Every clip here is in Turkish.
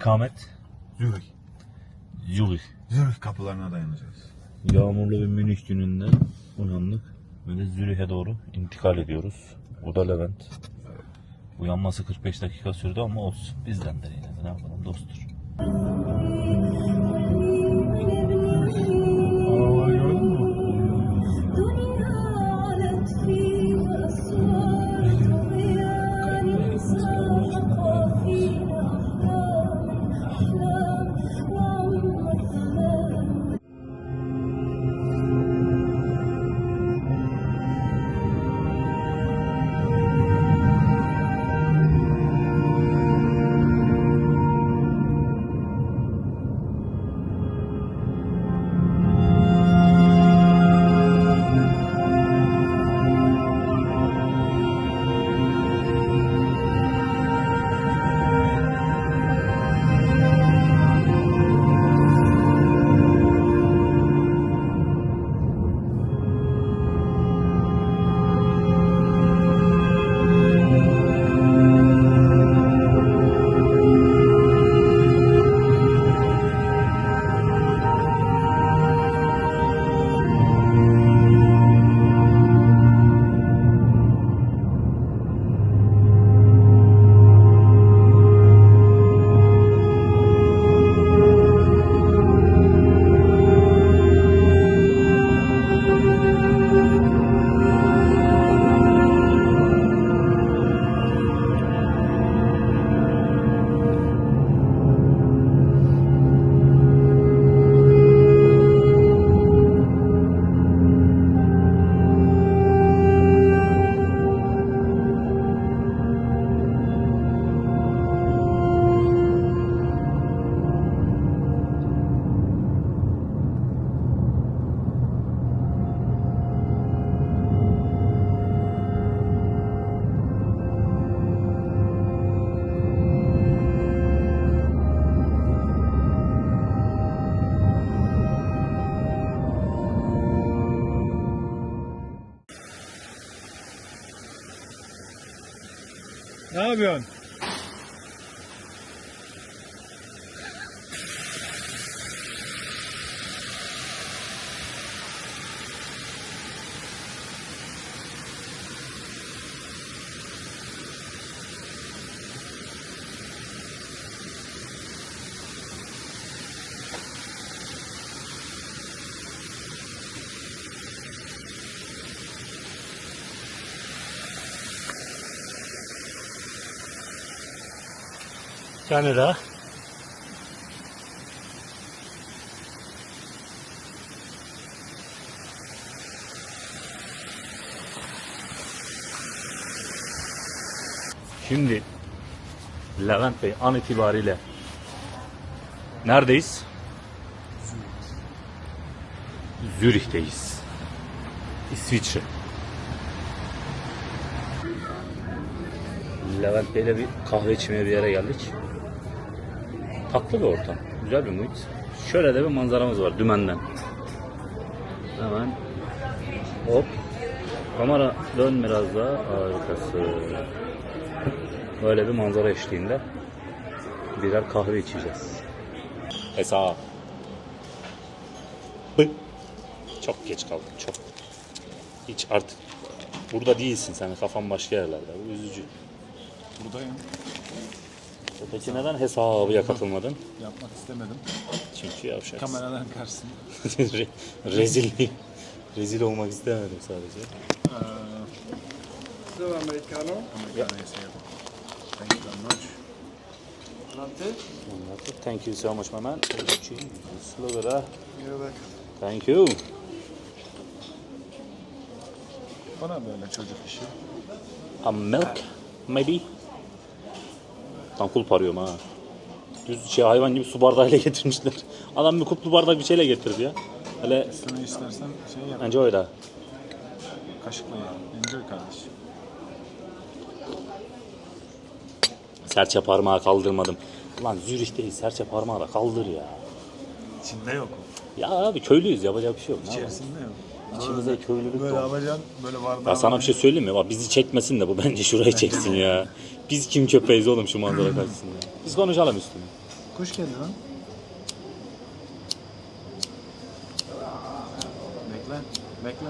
İstikamet Zürich. Zürich. Zürich kapılarına dayanacağız. Yağmurlu bir Münih gününde uyandık. Böyle Zürih'e doğru intikal ediyoruz. Bu da Levent. Uyanması 45 dakika sürdü ama olsun. Bizdendir yine de ne yapalım dosttur. Ne yapıyorsun? Canada. Şimdi Levent Bey an itibariyle neredeyiz? Zürih'teyiz. İsviçre. Levent Bey'le bir kahve içmeye bir yere geldik. Tatlı bir ortam. Güzel bir muhit. Şöyle de bir manzaramız var dümenden. Hemen hop. Kamera dön biraz daha. Harikası. Böyle bir manzara eşliğinde birer kahve içeceğiz. Hesap. Çok geç kaldım çok. Hiç artık burada değilsin sen kafan başka yerlerde. Bu üzücü. Buradayım. Peki neden hesabıya katılmadın? Yapmak istemedim. Çünkü yavşaksın. Kameradan karşısında. Re- rezil rezil olmak istemedim sadece. So, americano. Amerikana'yı sevdim. Thank you very much. Latte. Thank you so much my man. That. You're welcome. Thank you. Bana böyle çocuk işi. A milk maybe. Tam kulp arıyorum ha. Düz şey hayvan gibi su bardağıyla getirmişler. Adam bir kuplu bardak bir şeyle getirdi ya. Hele Sana istersen şey yap. bence öyle. Kaşıkla ye. Enjoy kardeşim. Serçe parmağı kaldırmadım. Lan Zürih'teyiz serçe parmağı da kaldır ya. İçinde yok o. Ya abi köylüyüz yapacak bir şey yok. Ne yapalım? İçerisinde yok. İçimize köylülük Böyle doğmuş. yapacaksın. Böyle bardağı Ya sana bir şey söyleyeyim mi? Bak bizi çekmesin de bu bence şurayı çeksin ya. Biz kim köpeğiz oğlum şu manzara karşısında. Biz konuşalım üstüne. Kuş geldi lan. Bekle. Bekle.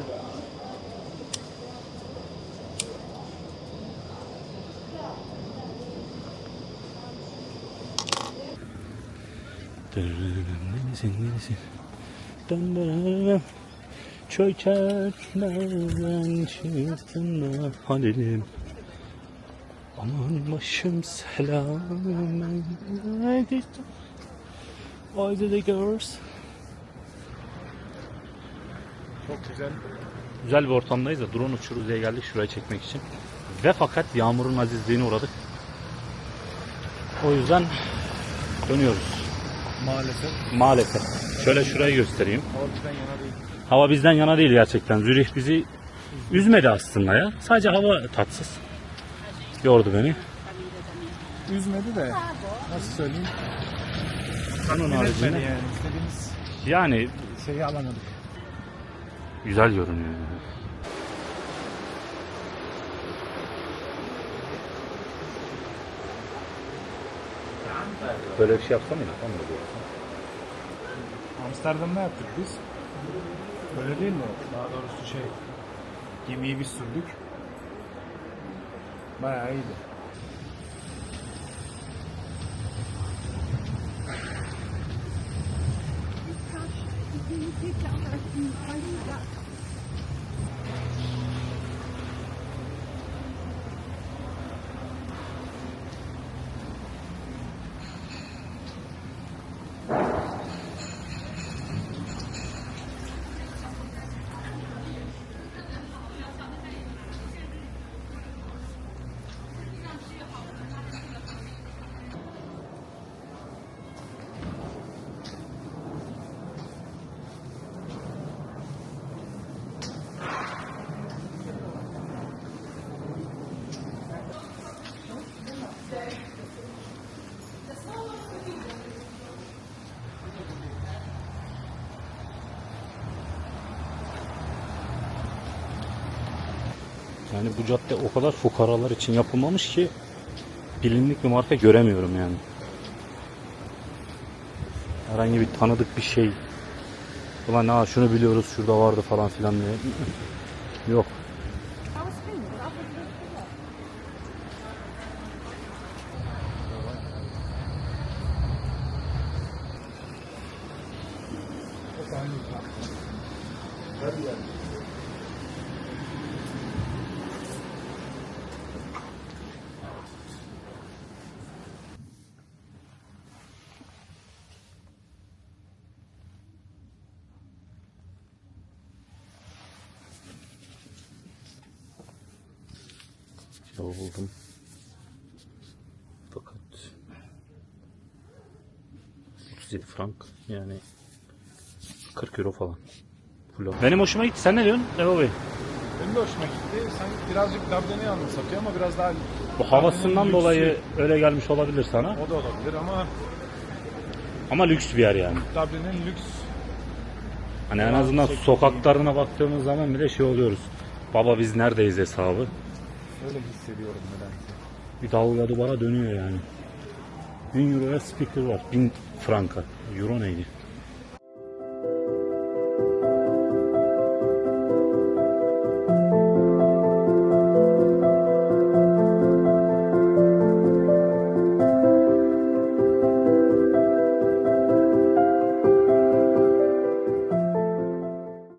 Çöçeklerden çıktım Halilim Aman başım selam Why did the girls? Çok güzel. Güzel bir ortamdayız da drone uçuruz diye geldik şuraya çekmek için. Ve fakat yağmurun azizliğine uğradık. O yüzden dönüyoruz. Maalesef. Maalesef. Şöyle şurayı göstereyim. Ortadan yana değil. Hava bizden yana değil gerçekten. Zürih bizi üzmedi aslında ya. Sadece hava tatsız. Yordu beni. Üzmedi de. Nasıl söyleyeyim? Onun haricinde yani. İstediğimiz yani şeyi alamadık. güzel görünüyor. Böyle bir şey yapsam mı? Amsterdam'da yaptık biz. Öyle değil mi? Daha doğrusu şey gemiyi biz sürdük. Maravilha. Gosh, you didn't Yani bu cadde o kadar fukaralar için yapılmamış ki bilinlik bir marka göremiyorum yani. Herhangi bir tanıdık bir şey. Ulan ha şunu biliyoruz şurada vardı falan filan diye. Yok. Buldum. Fakat 37 frank yani 40 euro falan. Full Benim hoşuma gitti. Sen ne diyorsun Leo Bey? Benim de hoşuma gitti. Sanki birazcık Dublin'i anımsatıyor ama biraz daha Bu havasından Dublin'in dolayı lüksü. öyle gelmiş olabilir sana. o da olabilir ama Ama lüks bir yer yani. Dublin'in lüks Hani en azından sokaklarına baktığımız zaman bile şey oluyoruz. Baba biz neredeyiz hesabı. Öyle hissediyorum nedense. Bir dalga duvara dönüyor yani. 1000 euroya speaker var. 1000 franka. Euro neydi?